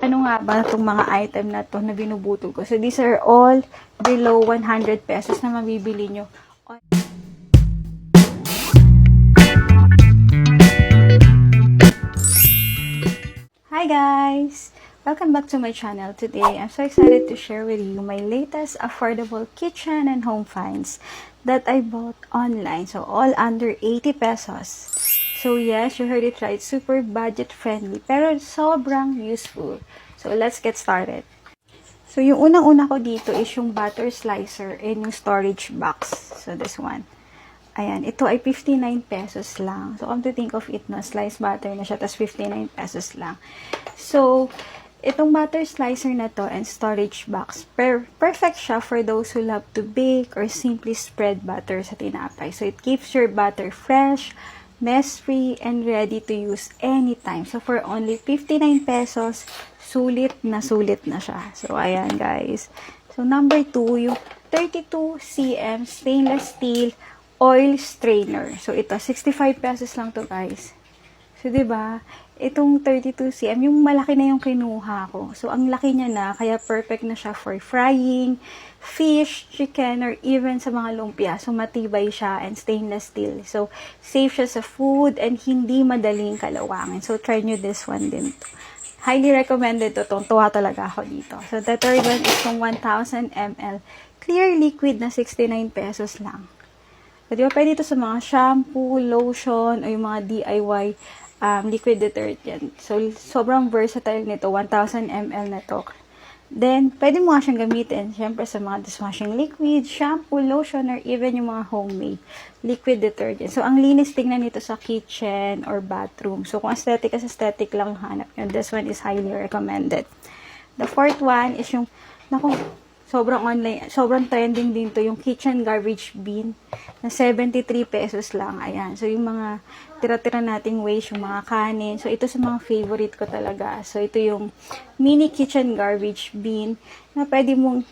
Ano nga ba itong mga item na to na binubutol ko? So, these are all below 100 pesos na mabibili nyo. Hi guys! Welcome back to my channel. Today, I'm so excited to share with you my latest affordable kitchen and home finds that I bought online. So, all under 80 pesos. So, yes, you heard it right. Super budget friendly. Pero sobrang useful. So, let's get started. So, yung unang-una ko dito is yung butter slicer and yung storage box. So, this one. Ayan, ito ay 59 pesos lang. So, come to think of it, no, sliced butter na siya, tas 59 pesos lang. So, itong butter slicer na to and storage box, per perfect siya for those who love to bake or simply spread butter sa tinapay. So, it keeps your butter fresh, mess-free, and ready to use anytime. So, for only 59 pesos, sulit na sulit na siya. So, ayan guys. So, number 2, yung 32 cm stainless steel oil strainer. So, ito, 65 pesos lang to guys. So, ba? Itong 32 cm, yung malaki na yung kinuha ko. So, ang laki niya na, kaya perfect na siya for frying, fish, chicken, or even sa mga lumpia. So, matibay siya and stainless steel. So, safe siya sa food and hindi madaling kalawangin. So, try nyo this one din. Highly recommended to. Tuwa talaga ako dito. So, the third one is yung 1000 ml clear liquid na 69 pesos lang. So, di ba, pwede ito sa mga shampoo, lotion, o yung mga DIY um, liquid detergent. So, sobrang versatile nito. 1,000 ml na to. Then, pwede mo nga siyang gamitin, syempre, sa mga dishwashing liquid, shampoo, lotion, or even yung mga homemade liquid detergent. So, ang linis tingnan nito sa kitchen or bathroom. So, kung aesthetic as aesthetic lang hanap nyo, this one is highly recommended. The fourth one is yung, naku, sobrang online, sobrang trending din to, yung kitchen garbage bin na 73 pesos lang. Ayan. So, yung mga tira-tira nating waste, yung mga kanin. So, ito sa mga favorite ko talaga. So, ito yung mini kitchen garbage bin na pwede mong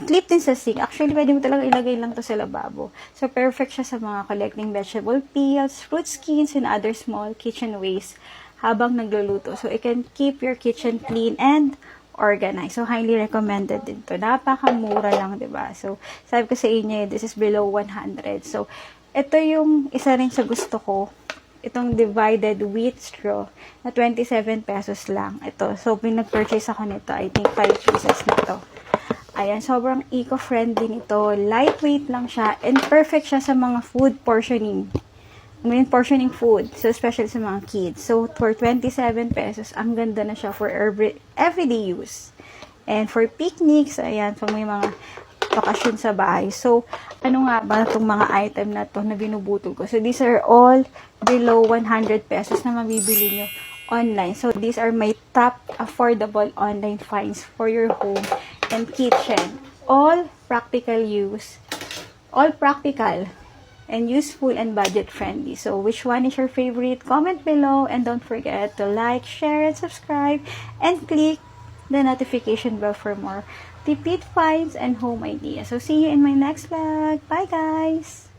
i-clip din sa sink. Actually, pwede mo talaga ilagay lang to sa lababo. So, perfect siya sa mga collecting vegetable peels, fruit skins, and other small kitchen waste habang nagluluto. So, it can keep your kitchen clean and organized. So, highly recommended din to. Napakamura lang, ba? So, sabi ko sa inyo, this is below 100. So, ito yung isa rin sa gusto ko. Itong divided wheat straw na 27 pesos lang. Ito. So, pinag-purchase ako nito. I think 5 pieces na to. Ayan, sobrang eco-friendly nito. Lightweight lang siya. And perfect siya sa mga food portioning. Mean, portioning food. So, especially sa mga kids. So, for 27 pesos, ang ganda na siya for every, everyday use. And for picnics, ayan, pag may mga bakasyon sa bahay. So, ano nga ba itong mga item na to na binubutol ko? So, these are all below 100 pesos na mabibili nyo online. So, these are my top affordable online finds for your home and kitchen. All practical use. All practical and useful and budget friendly. So, which one is your favorite? Comment below and don't forget to like, share, and subscribe and click the notification bell for more repeat finds and home ideas. So, see you in my next vlog. Bye, guys!